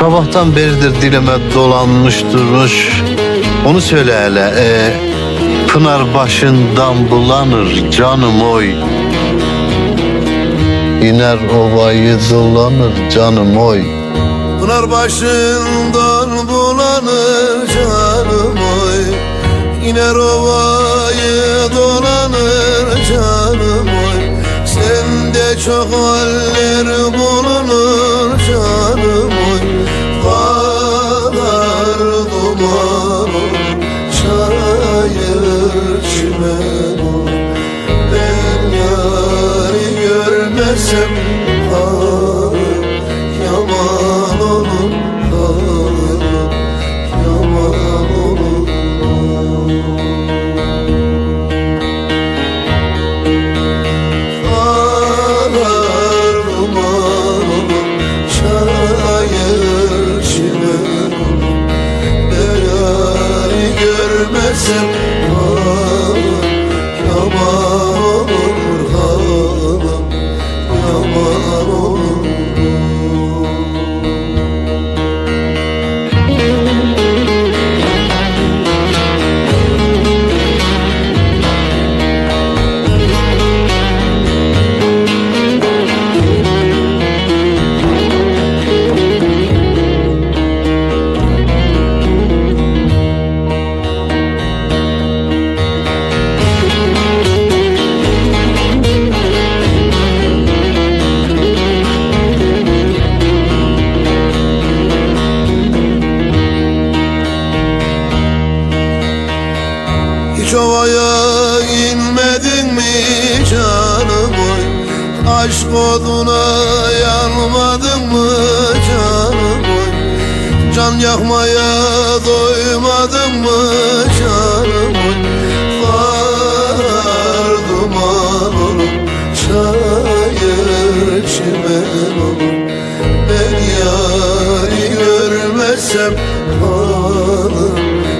Sabahtan beridir dilime dolanmış durmuş. Onu söyle hele. E, Pınar başından bulanır canım oy. İner ovayı dolanır canım oy. Pınar başından bulanır canım oy İner ovayı dolanır canım oy Sende çok haller bulunur görmezsem halim yaman olur halim yaman olur. Ağlar duman olur Hiç ovaya inmedin mi canım oy Aşk oduna yanmadın mı canım oy Can yakmaya doymadın mı canım oy Var duman olur Çayır çimen olur. Ben yari görmezsem halim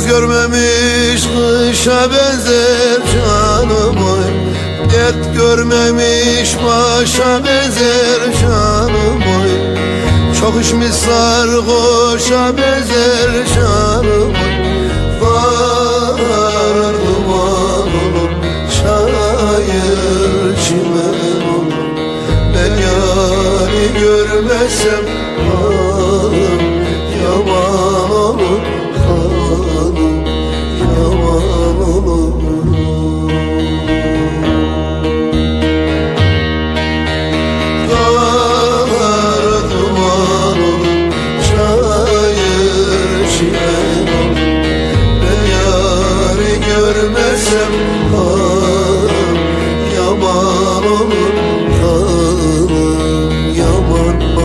Yaz görmemiş kışa benzer canım oy görmemiş başa benzer canım oy Çok içmiş sarhoşa benzer canım oy Var duman olur Çayır çimen olur Ben yari görmezsem halim yaman